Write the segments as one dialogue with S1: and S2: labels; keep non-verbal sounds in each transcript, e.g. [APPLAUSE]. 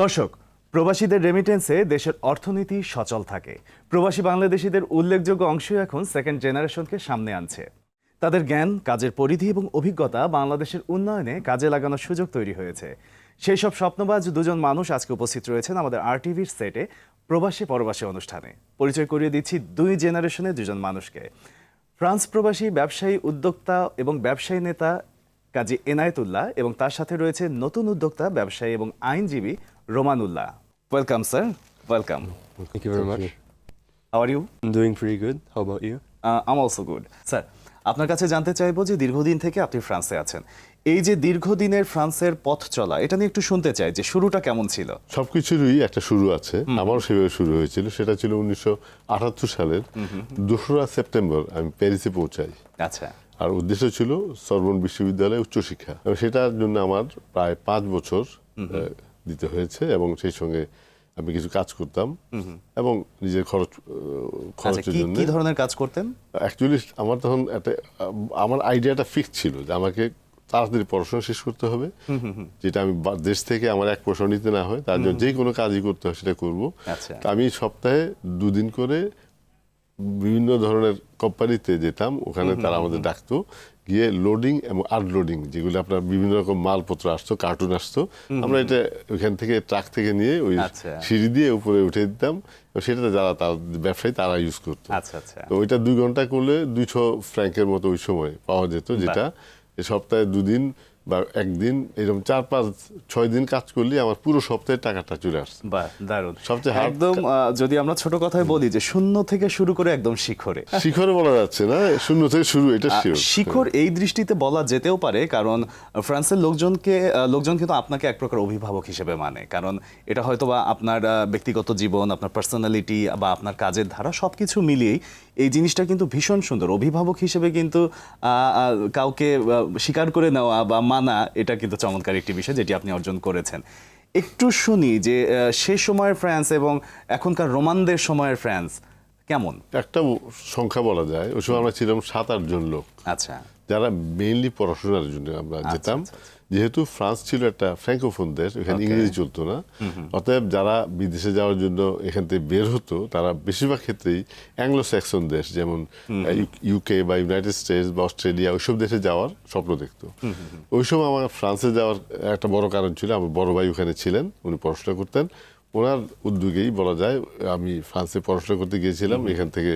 S1: দর্শক, প্রবাসীদের রেমিটেন্সে দেশের অর্থনীতি সচল থাকে। প্রবাসী বাংলাদেশিদের উল্লেখযোগ্য অংশই এখন সেকেন্ড জেনারেশনকে সামনে আনছে। তাদের জ্ঞান, কাজের পরিধি এবং অভিজ্ঞতা বাংলাদেশের উন্নয়নে কাজে লাগানোর সুযোগ তৈরি হয়েছে। সেই সব স্বপ্নবাজ দুজন মানুষ আজকে উপস্থিত রয়েছেন আমাদের আরটিভির সেটে প্রবাসী পরবাসী অনুষ্ঠানে। পরিচয় করিয়ে দিচ্ছি দুই জেনারেশনের দুজন মানুষকে। ফ্রান্স প্রবাসী, ব্যবসায়ী, উদ্যোক্তা এবং ব্যবসায়ী নেতা কাজী এনায়েতুল্লাহ এবং তার সাথে রয়েছে নতুন উদ্যোক্তা, ব্যবসায়ী এবং আইনজীবী Romanullah welcome sir welcome
S2: Thank you very much.
S1: How are you
S2: I'm doing pretty good. How about you?
S1: Am also good sir আপনার কাছে জানতে চাইব যে দীর্ঘদিন থেকে আপনি ফ্রান্সে আছেন। এই যে দীর্ঘদিনের ফ্রান্সের পথ চলা এটা নিয়ে একটু শুনতে চাই যে শুরুটা কেমন ছিল?
S3: সবকিছুরই একটা শুরু আছে। আমারও সেভাবে শুরু হয়েছিল। সেটা ছিল উনিশশো আটাত্তর সালের দোসরা সেপ্টেম্বর আমি প্যারিসে পৌঁছাই।
S1: আচ্ছা।
S3: আর উদ্দেশ্য ছিল সরবন বিশ্ববিদ্যালয়ে উচ্চশিক্ষা। সেটার জন্য আমার প্রায় পাঁচ বছর দিতে হয়েছে এবং সেই সঙ্গে আমি কিছু কাজ করতাম এবং নিজের খরচ
S1: আচ্ছা
S3: খরচের জন্য।
S1: কি ধরনের কাজ করতেন?
S3: অ্যাকচুয়ালি আমার তখন একটা আমার আইডিয়াটা ফিক্স ছিল যে আমাকে তাড়াতাড়ি পড়াশোনা শেষ করতে হবে। যেটা আমি দেশ থেকে আমার এক পয়সা নিতে না হয় তার জন্য যে কোনো কাজই করতে হয় সেটা করব।
S1: আচ্ছা।
S3: আমি সপ্তাহে দুদিন করে বিভিন্ন ধরনের কোম্পানিতে যেতাম ওখানে তারা আমাদের ডাকতো। গিয়ে লোডিং এবং আনলোডিং যেগুলো আপনার বিভিন্ন রকম মালপত্র আসতো কার্টুন আসতো আমরা এটা ওখান থেকে ট্রাক থেকে নিয়ে ওই
S1: আচ্ছা।
S3: সিঁড়ি দিয়ে উপরে উঠে দিতাম। সেটাতে যারা তার ব্যবসায়ী তারা ইউজ করতো।
S1: আচ্ছা আচ্ছা।
S3: তো ওইটা দুই ঘণ্টা করলে দুইশো ফ্র্যাঙ্কের মতো ওই সময় পাওয়া যেত যেটা সপ্তাহে দুদিন বা একদিন এরকম চার পাঁচ ছয় দিন কাজ করলে আমার পুরো সপ্তাহের টাকাটা চলে আসছে।
S1: দারুণ।
S3: সবচেয়ে
S1: একদম যদি আমরা ছোট কথায় বলি যে শূন্য থেকে শুরু করে একদম শিখরে।
S3: শিখরে বলা যাচ্ছে না শূন্য থেকে শুরু এটা
S1: শিখর এই দৃষ্টিতে বলা যেতেও পারে কারণ ফ্রান্সের লোকজনকে লোকজন কিন্তু আপনাকে এক প্রকার অভিভাবক হিসেবে মানে। কারণ এটা হয়তো বা আপনার ব্যক্তিগত জীবন আপনার পার্সোনালিটি বা আপনার কাজের ধারা সবকিছু মিলিয়েই এই জিনিসটা কিন্তু ভীষণ সুন্দর। অভিভাবক হিসেবে কিন্তু কাউকে স্বীকার করে নেওয়া বা মানা এটা কিন্তু চমৎকার একটি বিষয় যেটি আপনি অর্জন করেছেন। একটু শুনি যে সে সময়ের ফ্রান্স এবং এখনকার রোমানদের সময়ের ফ্রান্স কেমন?
S3: একটা সংখ্যা বলা যায়। ওই সময় আমরা ছিলাম সাত আট জন লোক।
S1: আচ্ছা।
S3: যারা মেইনলি পড়াশোনার জন্য আমরা যেতাম।
S1: আচ্ছা,
S3: যেহেতু ফ্রান্স ছিল একটা ফ্র্যাঙ্কোফোন দেশ এখানে ইংরেজি চলতো না। অতএব যারা বিদেশে যাওয়ার জন্য এখান থেকে বের হতো তারা বেশিরভাগ ক্ষেত্রেই অ্যাংলো স্যাক্সন দেশ যেমন ইউকে বা ইউনাইটেড স্টেটস বা অস্ট্রেলিয়া ওইসব দেশে যাওয়ার স্বপ্ন দেখতো। ওই সময় আমার ফ্রান্সে যাওয়ার একটা বড় কারণ ছিল আমার বড় ভাই ওখানে ছিলেন উনি পড়াশোনা করতেন। ওনার উদ্যোগেই বলা যায় আমি ফ্রান্সে পড়াশোনা করতে গিয়েছিলাম। এখান থেকে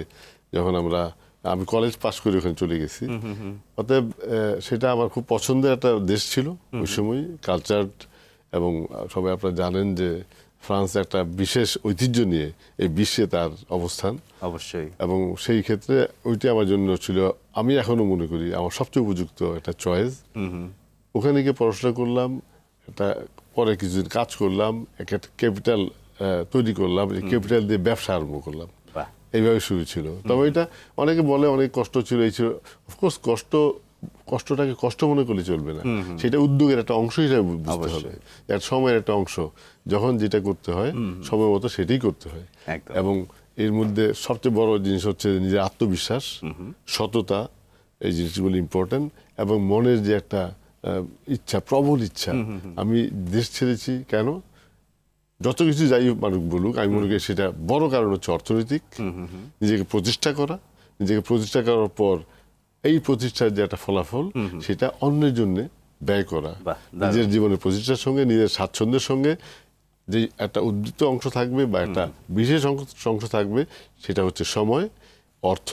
S3: যখন আমরা আমি কলেজ পাশ করে ওখানে চলে গেছি। অতএব সেটা আমার খুব পছন্দের একটা দেশ ছিল ওই সময় কালচার এবং সবাই আপনারা জানেন যে ফ্রান্স একটা বিশেষ ঐতিহ্য নিয়ে এই বিশ্বে তার অবস্থান।
S1: অবশ্যই।
S3: এবং সেই ক্ষেত্রে ওইটা আমার জন্য ছিল আমি এখনও মনে করি আমার সবচেয়ে উপযুক্ত একটা চয়েস ওখানে গিয়ে পড়াশোনা করলাম একটা পরে কিছুদিন কাজ করলাম একটা ক্যাপিটাল তৈরি করলাম ক্যাপিটাল দিয়ে ব্যবসা আরম্ভ করলাম। এইভাবে শুরু ছিল। তবে এটা অনেকে বলে অনেক কষ্ট ছিল এই ছিল। অফকোর্স কষ্ট কষ্টটাকে কষ্ট মনে করলে চলবে না। সেটা উদ্যোগের একটা অংশ হিসেবে বুঝতে হবে। একটা সময়ের একটা অংশ। যখন যেটা করতে হয় সময় মতো সেটাই করতে হয়। এবং এর মধ্যে সবচেয়ে বড় জিনিস হচ্ছে নিজের আত্মবিশ্বাস সততা এই জিনিসগুলো ইম্পর্টেন্ট এবং মনের যে একটা ইচ্ছা প্রবল ইচ্ছা। আমি দেশ ছেড়েছি কেন? যত কিছু যাই মানুষ বলুক আমি মনে করি সেটা বড় কারণ হচ্ছে অর্থনৈতিক। নিজেকে প্রতিষ্ঠা করা নিজেকে প্রতিষ্ঠা করার পর এই প্রতিষ্ঠার যে একটা ফলাফল সেটা অন্যের জন্য ব্যয় করা। নিজের জীবনের প্রতিষ্ঠার সঙ্গে নিজের স্বাচ্ছন্দ্যের সঙ্গে যে একটা উদ্বৃত্ত অংশ থাকবে বা একটা বিশেষ অংশ অংশ থাকবে সেটা হচ্ছে সময় অর্থ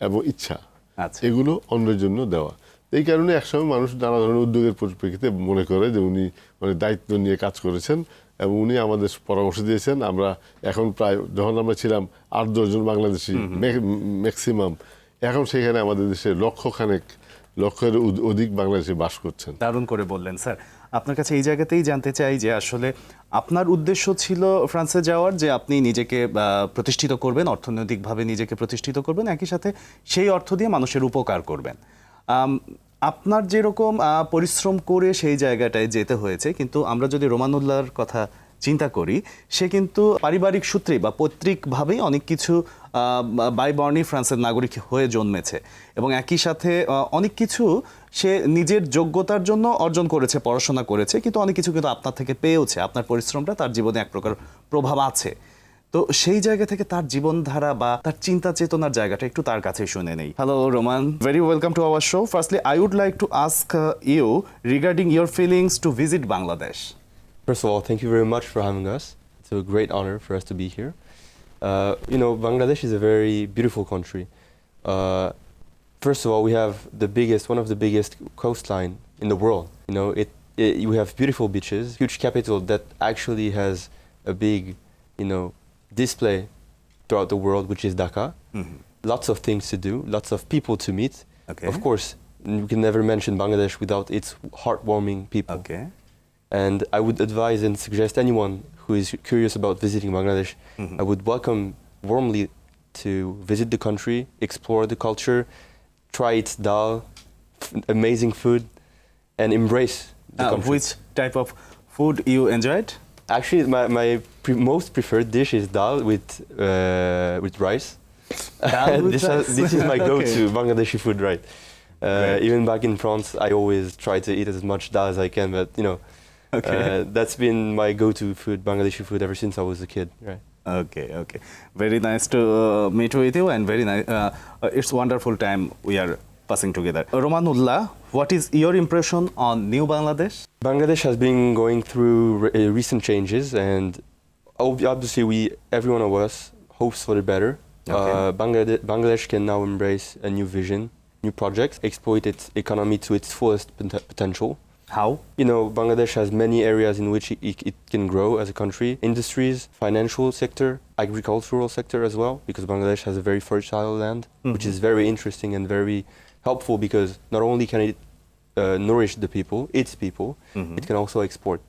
S3: এবং ইচ্ছা।
S1: আচ্ছা।
S3: এগুলো অন্যের জন্য দেওয়া। এই কারণে একসময় মানুষ নানা ধরনের উদ্যোগের পরিপ্রেক্ষিতে মনে করে যে উনি মানে দায়িত্ব নিয়ে কাজ করেছেন। এবং উনি আমাদের পরামর্শ দিয়েছেন আমরা এখন প্রায় যখন আমরা ছিলাম আট দশজন বাংলাদেশি ম্যাক্সিমাম এখন সেখানে আমাদের দেশে লক্ষখানেক লক্ষের অধিক বাংলাদেশি বাস করছেন।
S1: দারুণ করে বললেন স্যার। আপনার কাছে এই জায়গাতেই জানতে চাই যে আসলে আপনার উদ্দেশ্য ছিল ফ্রান্সে যাওয়ার যে আপনি নিজেকে প্রতিষ্ঠিত করবেন অর্থনৈতিকভাবে নিজেকে প্রতিষ্ঠিত করবেন একই সাথে সেই অর্থ দিয়ে মানুষের উপকার করবেন। আপনার যেরকম পরিশ্রম করে সেই জায়গাটায় যেতে হয়েছে, কিন্তু আমরা যদি রোমানুল্লাহর কথা চিন্তা করি, সে কিন্তু পারিবারিক সূত্রে বা পৈতৃকভাবেই অনেক কিছু বাইবর্ণী ফ্রান্সের নাগরিক হয়ে জন্মেছে। এবং একই সাথে অনেক কিছু সে নিজের যোগ্যতার জন্য অর্জন করেছে, পড়াশোনা করেছে, কিন্তু অনেক কিছু কিন্তু আপনার থেকে পেয়েওছে। আপনার পরিশ্রমটা তার জীবনে এক প্রকার প্রভাব আছে। তো সেই জায়গা থেকে তার জীবনধারা বা তার চিন্তা চেতনার জায়গাটা একটু তার কাছে শুনে নেই hello Roman very welcome to our show firstly I would like to ask you regarding your feelings to visit Bangladesh
S2: First of all, thank you very much for having us. It's a great honor for us to be here. Uh, you know, Bangladesh is a very beautiful country. Uh, first of all, we have the biggest, one of the biggest coastline in the world. You know, it, it we have beautiful beaches, huge capital that actually has a big, you know, display throughout the world, which is Dhaka. Mm-hmm. Lots of things to do, lots of people to meet.
S1: Okay.
S2: Of course, we can never mention Bangladesh without its heartwarming people.
S1: Okay.
S2: And I would advise and suggest anyone who is curious about visiting Bangladesh, mm-hmm. I would welcome warmly to visit the country, explore the culture, try its dal, f- amazing food, and embrace the uh,
S1: Which type of food you enjoyed?
S2: Actually, my, my pre- most preferred dish is dal with, uh, with rice.
S1: Dal [LAUGHS] with
S2: this,
S1: rice.
S2: this is my [LAUGHS] go-to Bangladeshi food, right? Uh. Even back in France, I always try to eat as much dal as I can, but you know,
S1: Okay.
S2: uh, that's been my go-to food, Bangladeshi food, ever since I was a kid, right?
S1: Okay, okay. Very nice to uh, meet with you, and very nice. Uh, uh, it's wonderful time we are passing together. Romanullah, what is your impression on New Bangladesh?
S2: Bangladesh has been going through re- uh, recent changes, and ob- obviously, we every one of us hopes for the better.
S1: Okay.
S2: Uh, Bangladesh, Bangladesh can now embrace a new vision, new projects, exploit its economy to its fullest pot- potential.
S1: How?
S2: You know, Bangladesh has many areas in which it, it can grow as a country: industries, financial sector, agricultural sector as well. Because Bangladesh has a very fertile land, which is very interesting and very helpful. Because not only can it uh, nourish the people, its people, it can also export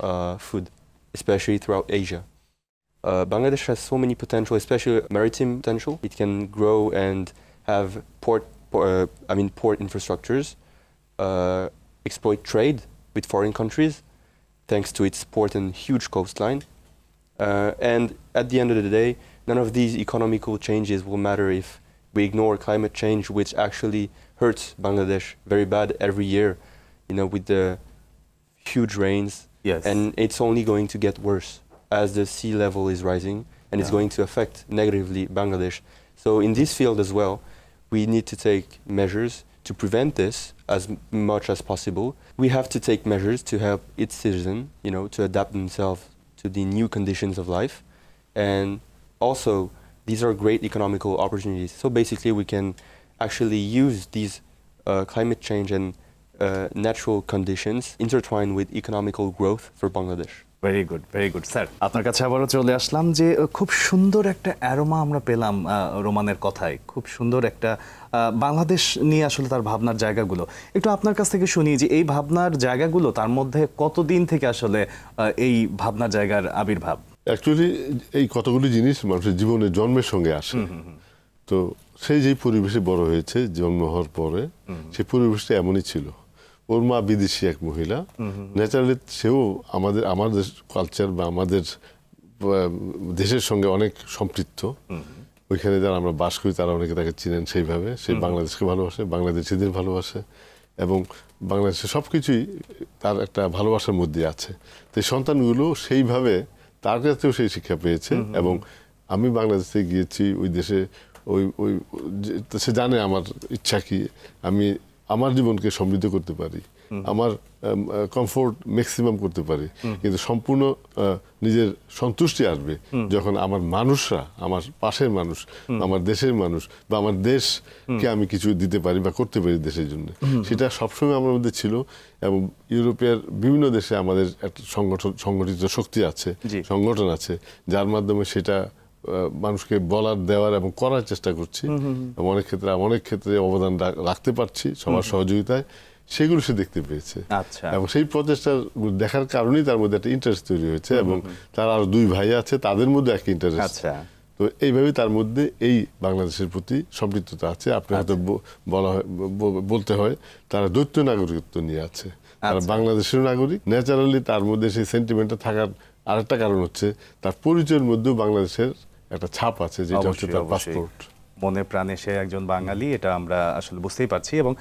S2: uh, food, especially throughout Asia. Uh, Bangladesh has so many potential, especially maritime potential. It can grow and have port, po- uh, I mean, port infrastructures, uh, exploit trade with foreign countries, thanks to its port and huge coastline. Uh, and at the end of the day, none of these economical changes will matter if we ignore climate change, which actually hurts Bangladesh very bad every year. You know, with the huge rains,
S1: Yes.
S2: and it's only going to get worse as the sea level is rising, and it's going to affect negatively Bangladesh. So in this field as well, we need to take measures to prevent this as much as possible. We have to take measures to help its citizen, you know, to adapt themselves to the new conditions of life, and also these are great economical opportunities. So basically, we can actually use these uh, climate change and uh, natural conditions intertwined with economical growth for Bangladesh.
S1: Very good very good sir আপনার কাছে আবারও চলে আসলাম যে খুব সুন্দর একটা aroma আমরা পেলাম রোমানের কথায় খুব সুন্দর একটা বাংলাদেশ নিয়ে আসলে তার ভাবনার জায়গাগুলো একটু আপনার কাছ থেকে শুনি যে এই ভাবনার জায়গাগুলো তার মধ্যে কতদিন থেকে আসলে এই ভাবনার জায়গার আবির্ভাব
S3: অ্যাকচুয়ালি এই কতগুলি জিনিস মানুষের জীবনে জন্মের সঙ্গে আসে। তো সেই যেই পরিবেশে বড় হয়েছে জন্ম হওয়ার পরে সেই পরিবেশটা এমনই ছিল। ওর মা বিদেশি এক মহিলা। ন্যাচারালি সেও আমাদের আমাদের কালচার বা আমাদের দেশের সঙ্গে অনেক সম্পৃক্ত। ওইখানে যারা আমরা বাস করি তারা অনেকে তাকে চিনেন সেইভাবে। সে বাংলাদেশকে ভালোবাসে বাংলাদেশিদের ভালোবাসে এবং বাংলাদেশের সব কিছুই তার একটা ভালোবাসার মধ্যে আছে। তো সন্তানগুলো সেইভাবে তার কাছেও সেই শিক্ষা পেয়েছে এবং আমি বাংলাদেশ থেকে গিয়েছি ওই দেশে ওই ওই সে জানে আমার ইচ্ছা কি আমি আমার জীবনকে সমৃদ্ধ করতে পারি। আমার কমফোর্ট ম্যাক্সিমাম করতে পারি। কিন্তু সম্পূর্ণ নিজের সন্তুষ্টি আসবে যখন আমার মানুষরা আমার পাশের মানুষ আমার দেশের মানুষ বা আমার দেশকে আমি কিছু দিতে পারি বা করতে পারি দেশের জন্য। সেটা সবসময় আমার মধ্যে ছিল এবং ইউরোপের বিভিন্ন দেশে আমাদের একটা সংগঠন সংগঠিত শক্তি আছে সংগঠন আছে যার মাধ্যমে সেটা মানুষকে বলার দেওয়ার এবং করার চেষ্টা করছি। অনেক ক্ষেত্রে অনেক ক্ষেত্রে অবদান রাখতে পারছি সবার সহযোগিতায়। সেগুলো সে দেখতে পেয়েছে
S1: আচ্ছা।
S3: এবং সেই প্রচেষ্টার দেখার কারণেই তার মধ্যে একটা ইন্টারেস্ট তৈরি হয়েছে এবং তার আর দুই ভাই আছে তাদের মধ্যে একটা ইন্টারেস্ট
S1: আচ্ছা।
S3: তো এইভাবেই তার মধ্যে এই বাংলাদেশের প্রতি সম্পৃক্ততা আছে আপনি হয়তো
S1: আচ্ছা।
S3: বলা বলতে হয় তারা দ্বৈত নাগরিকত্ব নিয়ে আছে তারা। বাংলাদেশের নাগরিক ন্যাচারালি তার মধ্যে সেই সেন্টিমেন্টটা থাকার আরেকটা কারণ হচ্ছে তার পরিচয়ের মধ্যেও বাংলাদেশের একটা ছাপ আছে যেটা হচ্ছে তার পাসপোর্ট
S1: মনে প্রাণে সে একজন বাঙালি এটা আমরা আসলে বুঝতেই পারছি এবং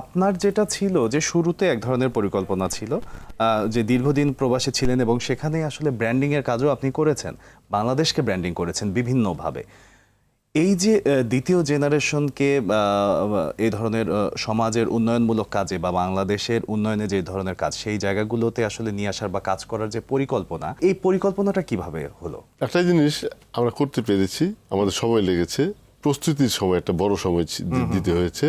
S1: আপনার যেটা ছিল যে শুরুতে এক ধরনের পরিকল্পনা ছিল যে দীর্ঘদিন প্রবাসী ছিলেন এবং সেখানে আসলে ব্র্যান্ডিং এর কাজও আপনি করেছেন বাংলাদেশকে ব্র্যান্ডিং করেছেন বিভিন্নভাবে। এই যে দ্বিতীয় জেনারেশনকে এই ধরনের সমাজের উন্নয়নমূলক কাজে বা বাংলাদেশের উন্নয়নে যে ধরনের কাজ সেই জায়গাগুলোতে আসলে নিয়ে আসার বা কাজ করার যে পরিকল্পনা এই পরিকল্পনাটা কীভাবে হলো?
S3: একটা জিনিস আমরা করতে পেরেছি আমাদের সময় লেগেছে প্রস্তুতির সময় একটা বড় সময় দিতে হয়েছে।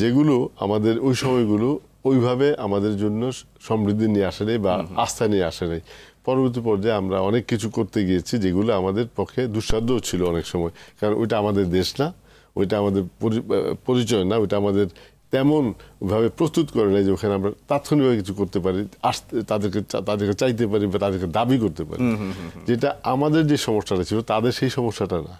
S3: যেগুলো আমাদের ওই সময়গুলো ওইভাবে আমাদের জন্য সমৃদ্ধি নিয়ে আসে নাই বা আস্থা নিয়ে আসে নাই। পরবর্তী পর্যায়ে আমরা অনেক কিছু করতে গিয়েছি যেগুলো আমাদের পক্ষে দুঃসাধ্যও ছিল অনেক সময়। কারণ ওইটা আমাদের দেশ না ওইটা আমাদের পরিচয় না ওইটা আমাদের তেমন ভাবে প্রস্তুত করে নাই যে ওখানে আমরা তাৎক্ষণিকভাবে কিছু করতে পারি আসতে তাদেরকে তাদেরকে চাইতে পারি বা তাদেরকে দাবি করতে পারি। যেটা আমাদের যে সমস্যাটা ছিল তাদের সেই সমস্যাটা না।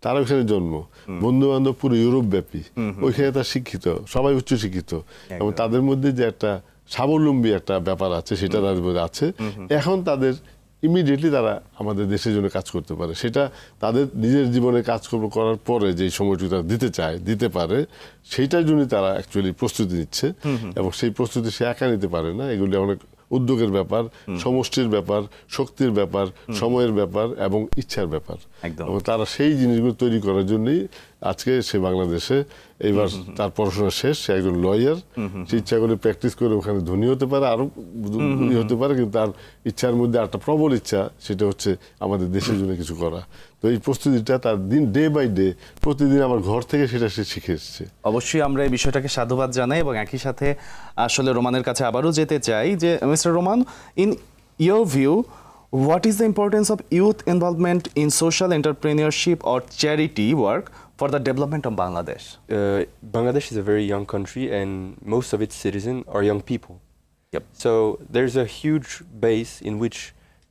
S3: তারা ওখানে জন্ম। বন্ধু বান্ধব পুরো ইউরোপ ব্যাপী। ওইখানে তার শিক্ষিত সবাই উচ্চ শিক্ষিত। এবং তাদের মধ্যে যে একটা স্বাবলম্বী একটা ব্যাপার আছে সেটা তাদের মধ্যে আছে। এখন তাদের ইমিডিয়েটলি তারা আমাদের দেশের জন্য কাজ করতে পারে। সেটা তাদের নিজের জীবনে কাজকর্ম করার পরে যে সময়টুকু তারা দিতে চায় দিতে পারে সেইটার জন্য তারা অ্যাকচুয়ালি প্রস্তুতি নিচ্ছে। এবং সেই প্রস্তুতি সে একা নিতে পারে না। এগুলি অনেক উদ্যোগের ব্যাপার সমষ্টির ব্যাপার শক্তির ব্যাপার সময়ের ব্যাপার এবং ইচ্ছার ব্যাপার। এবং তারা সেই জিনিসগুলো তৈরি করার জন্যই আজকে সে বাংলাদেশে এইবার তার পড়াশোনা শেষ সে একজন লয়ার সে ইচ্ছা করে প্র্যাকটিস করে ওখানে ধনী হতে পারে আরও ধনী হতে পারে কিন্তু তার ইচ্ছার মধ্যে একটা প্রবল ইচ্ছা সেটা হচ্ছে আমাদের দেশের জন্য কিছু করা। তো এই প্রস্তুতিটা তার দিন ডে বাই ডে প্রতিদিন আমার ঘর থেকে সেটা সে শিখে এসছে।
S1: অবশ্যই আমরা এই বিষয়টাকে সাধুবাদ জানাই এবং একই সাথে আসলে রোমানের কাছে আবারও যেতে চাই যে mister Roman in your view what is the importance of youth involvement in social entrepreneurship or charity work for the development of Bangladesh?
S2: Uh, Bangladesh is a very young country, and most of its citizens are young people.
S1: Yep.
S2: So there's a huge base in which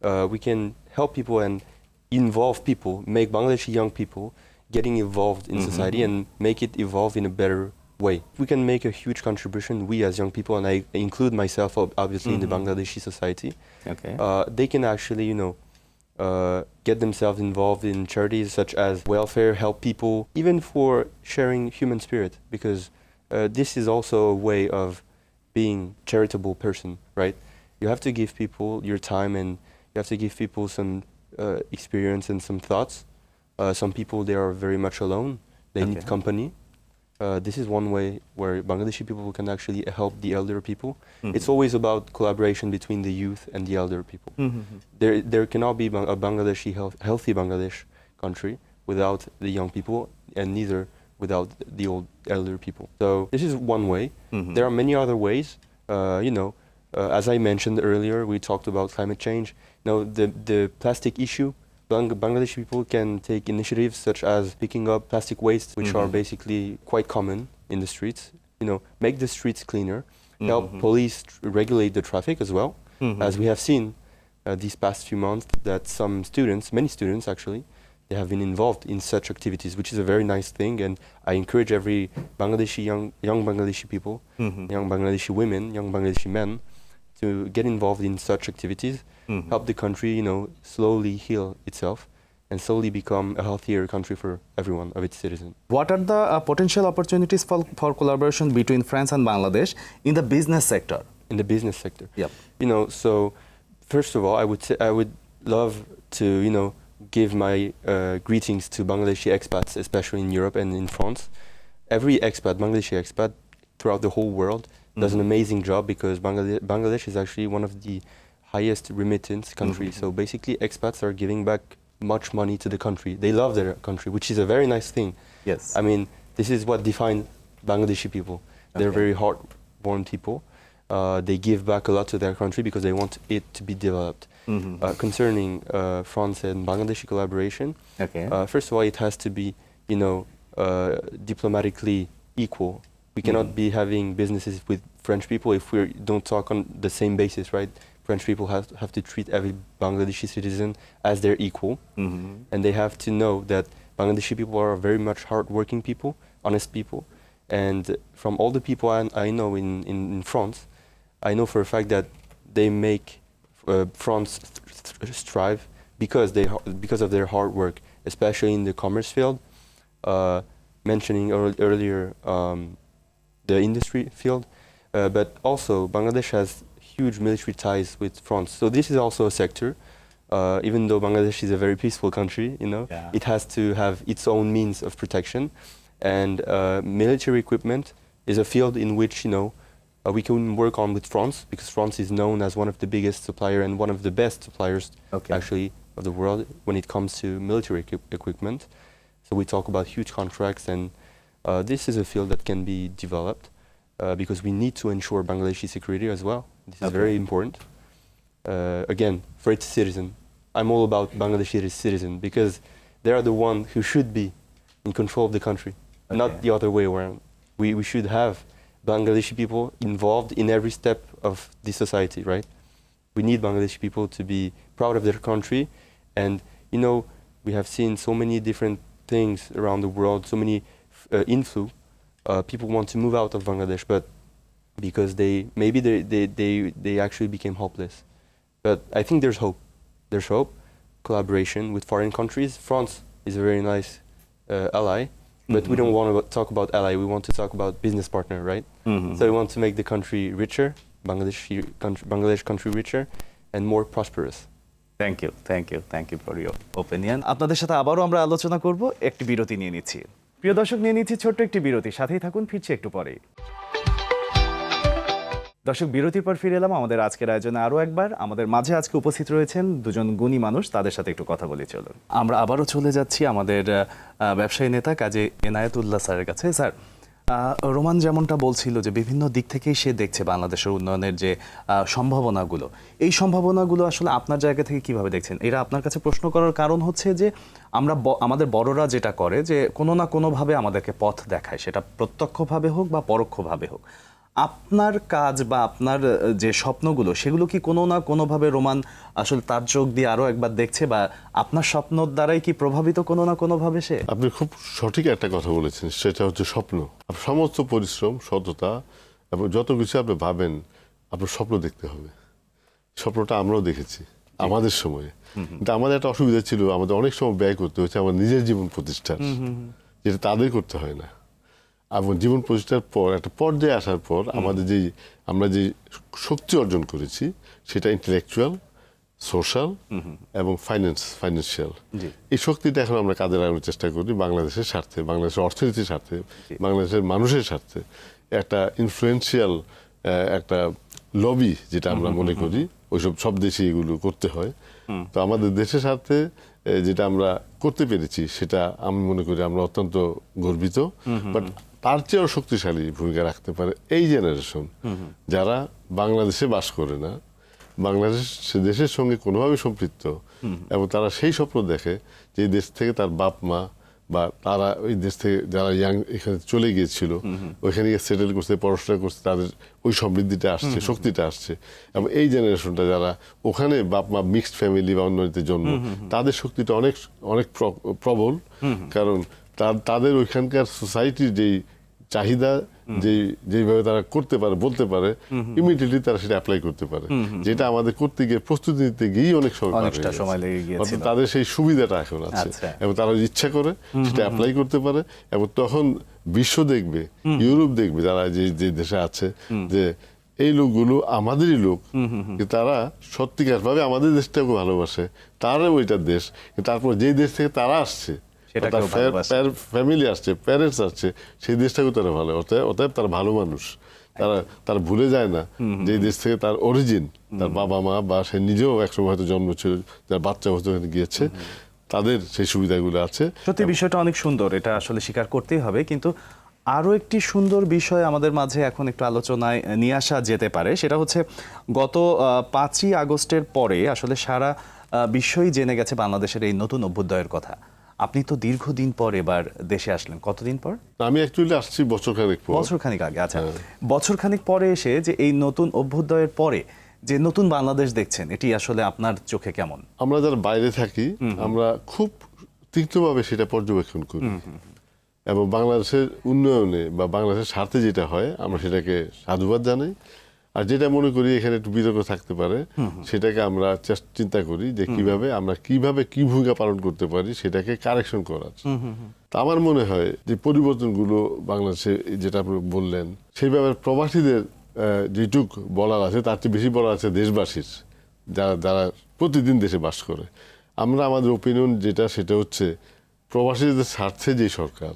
S2: uh, we can help people and involve people, make Bangladeshi young people getting involved in mm -hmm. society and make it evolve in a better way. We can make a huge contribution, we as young people, and I include myself obviously mm -hmm. in the mm-hmm. Bangladeshi society.
S1: Okay.
S2: Uh, they can actually, you know, uh, get themselves involved in charities such as welfare, help people, even for sharing human spirit, because uh, this is also a way of being charitable person, right? You have to give people your time and you have to give people some uh, experience and some thoughts. Uh, some people they are very much alone; they need company. Uh, this is one way where Bangladeshi people can actually help the elder people. It's always about collaboration between the youth and the elder people. There, there cannot be a Bangladeshi health, healthy Bangladesh country without the young people, and neither without the old elder people. So this is one way. There are many other ways. Uh, you know, uh, as I mentioned earlier, we talked about climate change. Now, the the plastic issue. Bang- Bangladeshi people can take initiatives such as picking up plastic waste, which are mm-hmm. basically quite common in the streets. You know, make the streets cleaner, mm-hmm. help police tr- regulate the traffic as well, mm-hmm. as we have seen uh, these past few months that some students, many students actually, they have been involved in such activities, which is a very nice thing. And I encourage every Bangladeshi young young Bangladeshi people, young Bangladeshi women, young Bangladeshi men, to get involved in such activities, help the country, you know, slowly heal itself, and slowly become a healthier country for everyone of its citizens.
S1: What are the uh, potential opportunities for, for collaboration between France and Bangladesh in the business sector?
S2: in the business sector.
S1: Yep.
S2: You know, so first of all, I would say I would love to you know give my uh, greetings to Bangladeshi expats, especially in Europe and in France. Every expat, Bangladeshi expat, throughout the whole world, does an amazing job because Bangladesh, Bangladesh is actually one of the highest remittance countries. So basically, expats are giving back much money to the country. They love their country, which is a very nice thing.
S1: Yes.
S2: I mean, this is what defines Bangladeshi people. They're very heart-born people. Uh, they give back a lot to their country because they want it to be developed.
S1: Mm-hmm.
S2: Uh, concerning uh, France and Bangladeshi collaboration,
S1: Okay.
S2: uh, first of all, it has to be, you know, uh, diplomatically equal. We cannot be having businesses with French people if we don't talk on the same basis, right? French people have, have to treat every Bangladeshi citizen as their equal,
S1: Mm-hmm.
S2: and they have to know that Bangladeshi people are very much hardworking people, honest people, and from all the people I, I know in, in, in France, I know for a fact that they make uh, France th- strive because they because of their hard work, especially in the commerce field. Uh, mentioning ear- earlier um, the industry field, uh, but also Bangladesh has huge military ties with France. So this is also a sector. Uh, even though Bangladesh is a very peaceful country, you know,
S1: Yeah.
S2: it has to have its own means of protection, and uh, military equipment is a field in which you know uh, we can work on with France because France is known as one of the biggest supplier and one of the best suppliers
S1: Okay.
S2: actually of the world when it comes to military equip- equipment. So we talk about huge contracts, and uh, this is a field that can be developed uh, because we need to ensure Bangladeshi security as well. This is very important. Uh, again, for its citizen, I'm all about Bangladeshi citizen because they are the one who should be in control of the country,
S1: Okay.
S2: not the other way around. We, we should have Bangladeshi people involved in every step of the society, right? We need Bangladeshi people to be proud of their country. And, you know, we have seen so many different things around the world, so many uh, influ. Uh, people want to move out of Bangladesh, but because they maybe they, they, they, they actually became hopeless. But I think there's hope. There's hope. Collaboration with foreign countries. France is a very nice uh, ally, but mm-hmm. we don't want to talk about ally. We want to talk about business partner, right?
S1: Mm-hmm.
S2: So we want to make the country richer, Bangladesh country, Bangladesh country richer, and more prosperous.
S1: Thank you thank you thank you for your opinion আপনাদের সাথে আবারও আমরা আলোচনা করব একটি বিরতি নিয়ে নিচ্ছি প্রিয় দর্শক, নিয়ে নিচ্ছি ছোট্ট একটি বিরতি। সাথেই থাকুন, ফিরছি একটু পরে দর্শক, বিরতির পর ফিরে এলাম আমাদের আজকের আয়োজনে আরও একবার। আমাদের মাঝে আজকে উপস্থিত রয়েছেন দুজন গুণী মানুষ, তাদের সাথে একটু কথা বলি, চলুন। আমরা আবারও চলে যাচ্ছি আমাদের ব্যবসায়ী নেতা কাজী এনায়েতুল্লাহ স্যারের কাছে। স্যার রোমান যেমনটা বলছিল যে বিভিন্ন দিক থেকেই সে দেখছে বাংলাদেশের উন্নয়নের যে সম্ভাবনাগুলো। এই সম্ভাবনাগুলো আসলে আপনার জায়গা থেকে কীভাবে দেখছেন? এরা আপনার কাছে প্রশ্ন করার কারণ হচ্ছে যে, আমরা আমাদের বড়রা যেটা করে যে কোনো না কোনোভাবে আমাদেরকে পথ দেখায়। সেটা প্রত্যক্ষভাবে হোক বা পরোক্ষভাবে হোক। আপনার কাজ বা আপনার যে স্বপ্নগুলো সেগুলো কি কোনো না কোনোভাবে রোমান আসলে তার চোখ দিয়ে আরও একবার দেখছে বা আপনার স্বপ্নর দ্বারাই কি প্রভাবিত কোনো না কোনোভাবে সে?
S3: আপনি খুব সঠিক একটা কথা বলেছেন সেটা হচ্ছে স্বপ্ন। সমস্ত পরিশ্রম সততা এবং যত কিছু আপনি ভাবেন আপনার স্বপ্ন দেখতে হবে। স্বপ্নটা আমরাও দেখেছি আমাদের সময়ে। কিন্তু আমাদের একটা অসুবিধা ছিল আমাদের অনেক সময় ব্যয় করতে হচ্ছে আমার নিজের জীবন প্রতিষ্ঠার। যেটা তাদের করতে হয় না। এবং জীবন প্রতিষ্ঠার পর একটা পর্যায়ে আসার পর আমাদের যে আমরা যে শক্তি অর্জন করেছি সেটা ইন্টেলেকচুয়াল সোশ্যাল এবং ফাইন্যান্স ফাইন্যান্সিয়াল এই শক্তিটা এখন আমরা কাজে লাগানোর চেষ্টা করি বাংলাদেশের স্বার্থে বাংলাদেশের অর্থনীতির স্বার্থে বাংলাদেশের মানুষের স্বার্থে। একটা ইনফ্লুয়েন্সিয়াল একটা লবি যেটা আমরা মনে করি ওইসব সব দেশে এগুলো করতে হয়। তো আমাদের দেশের স্বার্থে যেটা আমরা করতে পেরেছি সেটা আমি মনে করি আমরা অত্যন্ত গর্বিত। বাট তার চেয়েও শক্তিশালী ভূমিকা রাখতে পারে এই জেনারেশন যারা বাংলাদেশে বাস করে না বাংলাদেশ সে দেশের সঙ্গে কোনোভাবে সম্পৃক্ত এবং তারা সেই স্বপ্ন দেখে যে এই দেশ থেকে তার বাপ মা বা তারা ওই দেশ থেকে যারা ইয়াং এখানে চলে গিয়েছিল ওইখানে গিয়ে সেটেল করছে পড়াশোনা করছে তাদের ওই সমৃদ্ধিটা আসছে শক্তিটা আসছে এবং এই জেনারেশনটা যারা ওখানে বাপ মা মিক্সড ফ্যামিলি বা অন্যদের জন্ম তাদের শক্তিটা অনেক অনেক প্র- প্রবল কারণ তাদের ওইখানকার সোসাইটির যেই চাহিদা যে যেভাবে তারা করতে পারে বলতে পারে ইমিডিয়েটলি তারা সেটা অ্যাপ্লাই করতে পারে। যেটা আমাদের করতে গিয়ে প্রস্তুতি নিতে গিয়েই অনেক সময়
S1: অনেকটা সময় লেগে।
S3: অর্থাৎ তাদের সেই সুবিধাটা এখন আছে।
S1: আচ্ছা।
S3: এবং তারা ইচ্ছা করে সেটা অ্যাপ্লাই করতে পারে এবং তখন বিশ্ব দেখবে ইউরোপ দেখবে যারা যে যে দেশে আছে যে এই লোকগুলো আমাদেরই লোক। তারা সত্যিকার ভাবে আমাদের দেশটাকে ভালোবাসে তারা ওইটা দেশ। তারপর যেই দেশ থেকে তারা আসছে
S1: ভালোবাসে।
S3: ফ্যামিলি আসছে প্যারেন্টস আসছে সেই দেশটাকেও তারা ভালো? অতএব অতএব তার ভালো মানুষ। তারা তার ভুলে যায় না যে দেশ থেকে তার অরিজিন তার বাবা মা বা সে নিজেও একসময় হয়তো জন্ম ছিল যার বাচ্চা হয়তো গিয়েছে। তাদের সেই সুবিধাগুলো আছে।
S1: সত্যি বিষয়টা অনেক সুন্দর এটা আসলে স্বীকার করতেই হবে। কিন্তু আরও একটি সুন্দর বিষয় আমাদের মাঝে এখন একটু আলোচনায় নিয়ে আসা যেতে পারে। সেটা হচ্ছে গত পাঁচই আগস্টের পরে আসলে সারা বিশ্বই জেনে গেছে বাংলাদেশের এই নতুন অভ্যুদয়ের কথা। আপনি তো দীর্ঘদিন পর এবার দেশে আসলেন। কতদিন পর?
S3: আমি অ্যাকচুয়ালি আসছি বছর খানেক পর।
S1: বছর খানিক আগে আচ্ছা। বছর খানিক পরে এসে যে এই নতুন অভ্যুদয়ের পরে যে নতুন বাংলাদেশ দেখছেন এটি আসলে আপনার চোখে কেমন?
S3: আমরা যারা বাইরে থাকি আমরা খুব তীক্ষ্ণভাবে সেটা পর্যবেক্ষণ করি। এবং বাংলাদেশের উন্নয়নে বা বাংলাদেশের স্বার্থে যেটা হয় আমরা সেটাকে সাধুবাদ জানাই। আর যেটা মনে করি এখানে একটু বিতর্ক থাকতে পারে সেটাকে আমরা চিন্তা করি যে কীভাবে আমরা কীভাবে কি ভূমিকা পালন করতে পারি সেটাকে কারেকশন করার তা আমার মনে হয় যে পরিবর্তনগুলো বাংলাদেশে যেটা আপনি বললেন সেই ব্যাপারে প্রবাসীদের যেটুক বলার আছে তার চেয়ে বেশি বলার আছে দেশবাসীর যারা যারা প্রতিদিন দেশে বাস করে। আমরা আমাদের ওপিনিয়ন যেটা সেটা হচ্ছে প্রবাসীদের স্বার্থে যে সরকার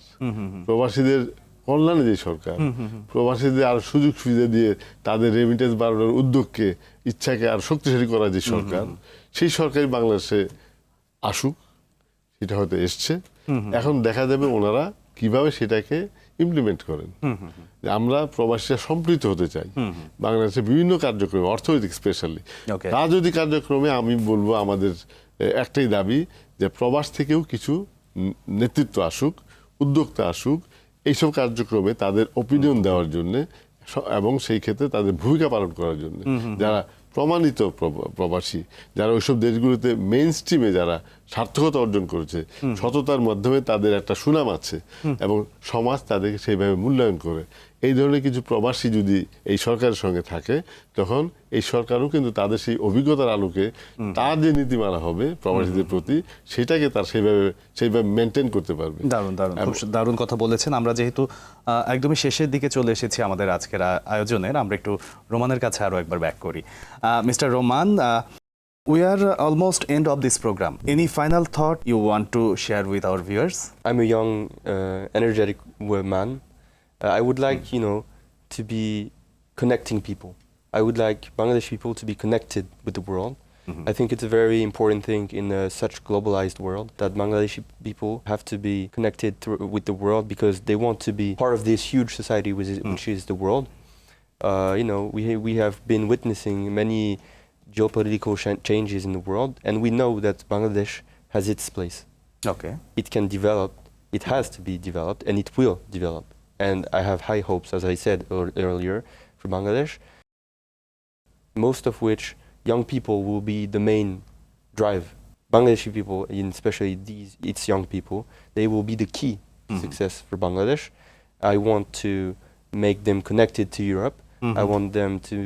S3: প্রবাসীদের কল্যাণে যে সরকার প্রবাসীদের আর সুযোগ সুবিধা দিয়ে তাদের রেমিটেন্স বাড়ানোর উদ্যোগকে ইচ্ছাকে আর শক্তিশালী করা যে সরকার সেই সরকারই বাংলাদেশে আসুক সেটা হয়তো এসছে। এখন দেখা যাবে ওনারা কীভাবে সেটাকে ইমপ্লিমেন্ট করেন। যে আমরা প্রবাসীরা সম্পৃক্ত হতে চাই। বাংলাদেশের বিভিন্ন কার্যক্রমে অর্থনৈতিক স্পেশালি. রাজনৈতিক কার্যক্রমে আমি বলব আমাদের একটাই দাবি যে প্রবাস থেকেও কিছু নেতৃত্ব আসুক উদ্যোক্তা আসুক এইসব কার্যক্রমে তাদের অপিনিয়ন দেওয়ার জন্য এবং সেই ক্ষেত্রে তাদের ভূমিকা পালন করার জন্য। যারা প্রমাণিত প্রবাসী যারা ওইসব দেশগুলোতে মেইন স্ট্রিমে যারা সার্থকতা অর্জন করেছে সততার মাধ্যমে তাদের একটা সুনাম আছে এবং সমাজ তাদেরকে সেইভাবে মূল্যায়ন করে। এই ধরনের কিছু প্রবাসী যদি এই সরকারের সঙ্গে থাকে তখন এই সরকারও কিন্তু তাদের সেই অভিজ্ঞতার আলোকে তার যে নীতিমালা হবে প্রবাসীদের প্রতি সেটাকে তার সেইভাবে সেইভাবে মেনটেন করতে পারবে।
S1: দারুণ দারুণ। দারুণ কথা বলেছেন। আমরা যেহেতু একদমই শেষের দিকে চলে এসেছি আমাদের আজকের আয়োজনের আমরা একটু রোমানের কাছে আরও একবার ব্যাক করি। Mister Roman we are almost end of this program any final thought you want to share with our viewers
S2: I'm a young, uh, energetic man. Uh, I would like, you know, to be connecting people. I would like Bangladesh people to be connected with the world. I think it's a very important thing in uh, such globalized world that Bangladeshi people have to be connected through, with the world because they want to be part of this huge society which is, which is the world. Uh, you know, we ha- we have been witnessing many geopolitical sh- changes in the world, and we know that Bangladesh has its place
S1: okay
S2: it can develop, it has to be developed, and it will develop. And I have high hopes, as I said ear- earlier, for Bangladesh, most of which young people will be the main drive. Bangladeshi people, and especially these its young people, they will be the key to mm-hmm. success for Bangladesh. I want to make them connected to Europe. I mm-hmm. want them to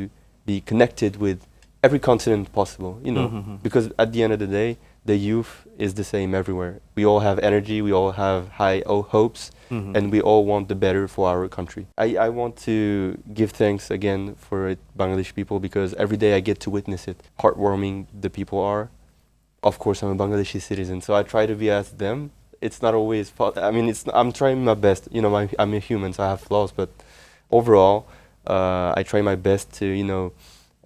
S2: be connected with every continent possible, you know, mm-hmm. because at the end of the day, the youth is the same everywhere. We all have energy, we all have high hopes, and we all want the better for our country. I, I want to give thanks again for it, Bangladeshi people because every day I get to witness it. Heartwarming the people are. Of course, I'm a Bangladeshi citizen, so I try to be as them. It's not always. po- I mean, it's. I'm trying my best. You know, my, I'm a human, so I have flaws, but overall, uh, I try my best to, you know,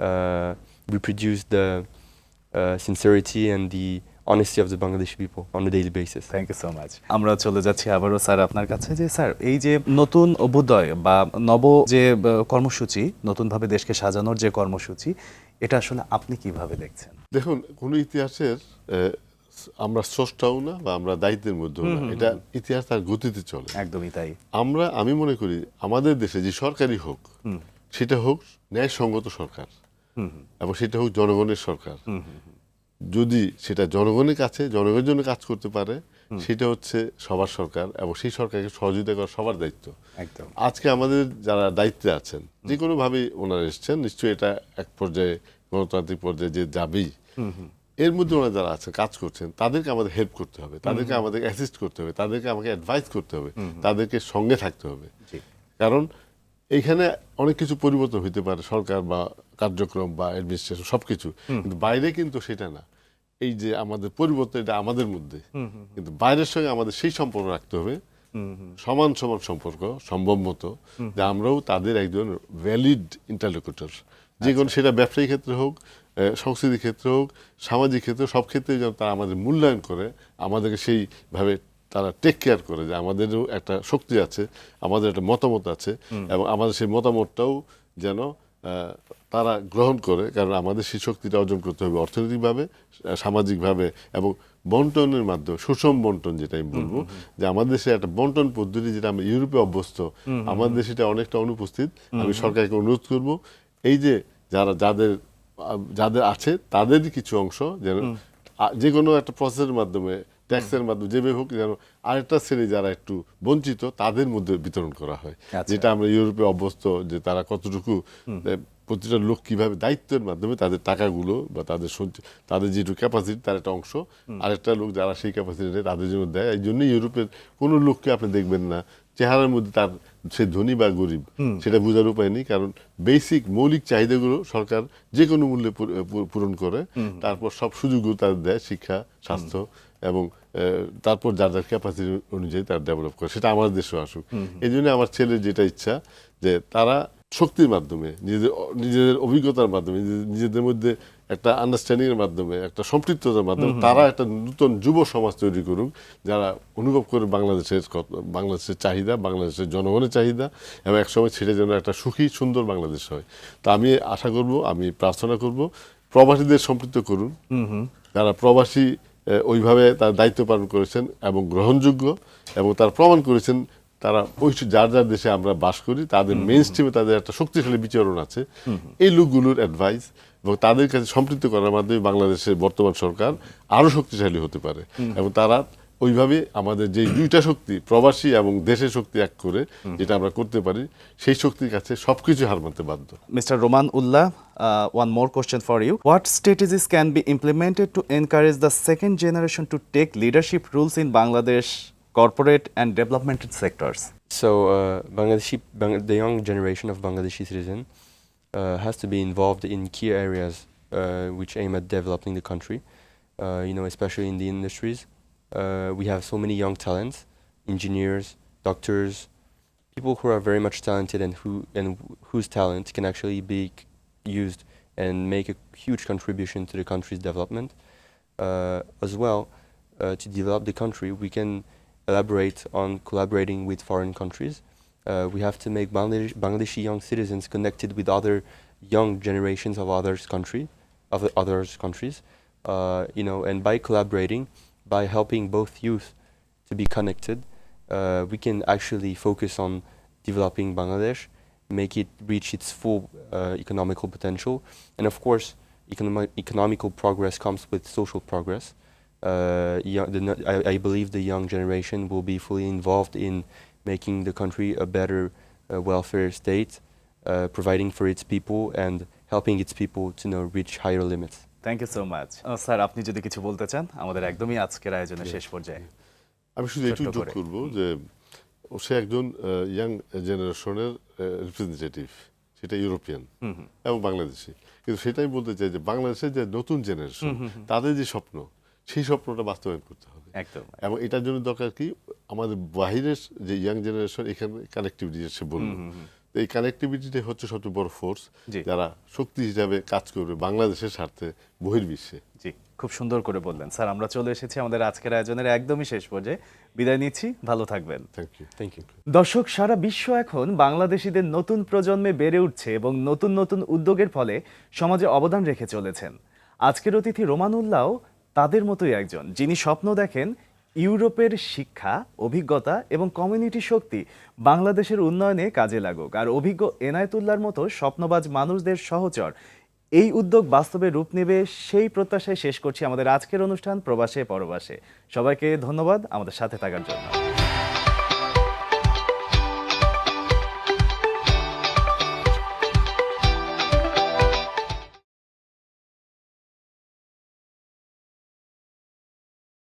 S2: uh, reproduce the uh, sincerity and the honesty of the Bangladeshi people on a daily basis.
S1: Thank you so much আমরা চলে যাচ্ছি আবারও sir আপনার কাছে যে sir এই যে নতুন অভ্যুদয় বা নব যে কর্মসূচি নতুনভাবে দেশকে সাজানোর যে কর্মসূচি এটা আসলে আপনি কীভাবে দেখছেন?
S3: দেখুন কোন ইতিহাসের আহ, আমরা স্রষ্টাও না বা আমরা দায়িত্বের মধ্যেও না। এটা ইতিহাস তার গতিতে চলে।
S1: একদমই তাই।
S3: আমরা আমি মনে করি আমাদের দেশে যে সরকারি হোক সেটা হোক ন্যায়সঙ্গত সরকার এবং সেটা হোক জনগণের সরকার। যদি সেটা জনগণের কাছে জনগণের জন্য কাজ করতে পারে সেটা হচ্ছে সবার সরকার এবং সেই সরকারকে সহযোগিতা করা সবার দায়িত্ব।
S1: একদম।
S3: আজকে আমাদের যারা দায়িত্বে আছেন যে কোনো ভাবে ওনারা এসছেন নিশ্চয়ই এটা এক পর্যায়ে গণতান্ত্রিক পর্যায়ে যে যাবেই এর মধ্যে ওনারা যারা আছেন কাজ করছেন তাদেরকে আমাদের হেল্প করতে হবে তাদেরকে আমাদের অ্যাসিস্ট করতে হবে তাদেরকে আমাকে অ্যাডভাইস করতে হবে তাদেরকে সঙ্গে থাকতে হবে। কারণ এইখানে অনেক কিছু পরিবর্তন হতে পারে সরকার বা কার্যক্রম বা অ্যাডমিনিস্ট্রেশন সবকিছু। কিন্তু বাইরে কিন্তু সেটা না। এই যে আমাদের পরিবর্তন এটা আমাদের মধ্যে। কিন্তু বাইরের সঙ্গে আমাদের সেই সম্পর্ক রাখতে হবে। সমান সমান সম্পর্ক সম্ভব মতো। যে আমরাও তাদের একজন ভ্যালিড ইন্টারলোকুটর যে কোনো সেটা ব্যবসায়ী ক্ষেত্রে হোক আহ, সংস্কৃতির ক্ষেত্রে হোক সামাজিক ক্ষেত্রে সব ক্ষেত্রে যেন তারা আমাদের মূল্যায়ন করে আমাদেরকে সেইভাবে তারা টেক কেয়ার করে যে আমাদেরও একটা শক্তি আছে আমাদের একটা মতামত আছে এবং আমাদের সেই মতামতটাও যেন তারা গ্রহণ করে কারণ আমাদের সেই শক্তিটা অর্জন করতে হবে অর্থনৈতিকভাবে সামাজিকভাবে এবং বন্টনের মাধ্যমে সুষম বন্টন যেটা আমি বলব যে আমাদের দেশে একটা বন্টন পদ্ধতি যেটা আমরা ইউরোপে অভ্যস্ত আমাদের দেশে এটা অনেকটা অনুপস্থিত আমি সরকারকে অনুরোধ করব এই যে যারা যাদের যাদের আছে তাদের কিছু অংশ যেন যে কোনো একটা প্রসেসের মাধ্যমে ট্যাক্সের মাধ্যমে যেভাবে হোক যেন আরেকটা শ্রেণি যারা একটু বঞ্চিত তাদের মধ্যে বিতরণ করা হয়।
S1: আচ্ছা।
S3: যেটা আমরা ইউরোপে অভ্যস্ত যে তারা কতটুকু প্রতিটা লোক কীভাবে দায়িত্বের মাধ্যমে তাদের টাকাগুলো বা তাদের সঞ্চয় তাদের যেটুকু ক্যাপাসিটি তার একটা অংশ আরেকটা লোক যারা সেই ক্যাপাসিটি তাদের জন্য দেয়। এই জন্য ইউরোপের কোনো লোককে আপনি দেখবেন না। চেহারার মধ্যে তার সে ধনী বা গরিব, সেটা বোঝার উপায় নেই, কারণ বেসিক মৌলিক চাহিদাগুলো সরকার যে কোনো মূল্যে পূর- পূর- পূরণ করে। তারপর সব সুযোগও তাদের দেয় শিক্ষা, স্বাস্থ্য এবং তারপর যার যার ক্যাপাসিটি অনুযায়ী তার ডেভেলপ করে। সেটা আমাদের দেশেও আসুক। এই জন্য আমার ছেলের যেটা ইচ্ছা যে তারা শক্তির মাধ্যমে, নিজেদের নিজেদের অভিজ্ঞতার মাধ্যমে নিজেদের মধ্যে একটা আন্ডারস্ট্যান্ডিং এর মাধ্যমে একটা সম্পৃক্ততার মাধ্যমে তারা একটা নতুন যুব সমাজ তৈরি করুক যারা অনুভব করে বাংলাদেশের বাংলাদেশের চাহিদা বাংলাদেশের জনগণের চাহিদা এবং একসময় ছেড়ে যেন একটা সুখী সুন্দর বাংলাদেশ হয়। তা আমি আশা করব আমি প্রার্থনা করব প্রবাসীদের সম্পৃক্ত করুন। যারা প্রবাসী ওইভাবে তার দায়িত্ব পালন করেছেন এবং গ্রহণযোগ্য এবং তার প্রমাণ করেছেন তারা ওই যার যার দেশে আমরা বাস করি তাদের মেন স্ট্রিমে তাদের একটা শক্তিশালী বিচরণ আছে। এই লোকগুলোর অ্যাডভাইস এবং তাদের কাছে সম্পৃক্ত করার মাধ্যমে বাংলাদেশের বর্তমান সরকার আরও শক্তিশালী হতে পারে। এবং তারা ওইভাবে আমাদের যে দুইটা শক্তি প্রবাসী এবং দেশের শক্তি এক করে যেটা আমরা করতে পারি সেই শক্তির কাছে সব কিছু হার মানতে বাধ্য।
S1: Mister Roman Ullah one more question for you what strategies can be implemented to encourage the second generation to take leadership rules in Bangladesh corporate
S2: and development sector so Bangladeshi the young generation of Bangladeshi citizen has to be involved in key areas uh, which aim at developing the country. Uh, you know, especially in the industries, uh, we have so many young talents, engineers, doctors, people who are very much talented and who and whose talent can actually be used and make a huge contribution to the country's development. Uh, as well, uh, to develop the country, we can elaborate on collaborating with foreign countries. Uh, we have to make Bangladesh, Bangladeshi young citizens connected with other young generations of others country, of the others countries. Uh, you know, and by collaborating, by helping both youth to be connected, uh, we can actually focus on developing Bangladesh, make it reach its full uh, economical potential, and of course, economic, economical progress comes with social progress. Uh, young, the, I, I believe the young generation will be fully involved in making the country a better uh, welfare state, uh, providing for its people and helping its people to know reach higher limits.
S1: Thank you so much sir আপনি যদি কিছু বলতে চান আমাদের একদমই আজকের আয়োজনের শেষ পর্যায়ে।
S3: আমি শুধু একটু যোগ
S1: করে।
S3: করব যে ও সে একজন ইয়াং জেনারেশনের রিপ্রেজেন্টেটিভ সেটা ইউরোপিয়ান এবং বাংলাদেশি। কিন্তু সেটাই বলতে চাই যে বাংলাদেশের যে নতুন জেনারেশন তাদের যে স্বপ্ন সেই স্বপ্নটা বাস্তবায়ন করতে হবে।
S1: একদম
S3: এবং এটার জন্য দরকার কি? আমাদের বাহিরের যে ইয়াং জেনারেশন এখানে কানেক্টিভিটি সে বলল। এই কানেক্টিভিটিটা হচ্ছে সবচেয়ে বড় ফোর্স। যারা শক্তি হিসাবে কাজ করবে বাংলাদেশের স্বার্থে বহির্বিশ্বে।
S1: জি খুব সুন্দর করে বললেন। স্যার আমরা চলে এসেছি আমাদের আজকের আয়োজনের একদমই শেষ পর্যায়ে। বিদায় নিচ্ছি ভালো থাকবেন।
S3: থ্যাংক ইউ
S2: Thank ইউ
S1: দর্শক সারা বিশ্ব এখন বাংলাদেশিদের নতুন প্রজন্মে বেড়ে উঠছে এবং নতুন নতুন উদ্যোগের ফলে সমাজে অবদান রেখে চলেছেন। আজকের অতিথি রোমানুল্লাহ তাদের মতোই একজন, যিনি স্বপ্ন দেখেন ইউরোপের শিক্ষা, অভিজ্ঞতা এবং কমিউনিটি শক্তি বাংলাদেশের উন্নয়নে কাজে লাগুক। আর অভিজ্ঞ এনায়তুল্লার মতো স্বপ্নবাজ মানুষদের সহচর এই উদ্যোগ বাস্তবে রূপ নেবে সেই প্রত্যাশায় শেষ করছি আমাদের আজকের অনুষ্ঠান প্রবাসে পরবাসে। সবাইকে ধন্যবাদ আমাদের সাথে থাকার জন্য।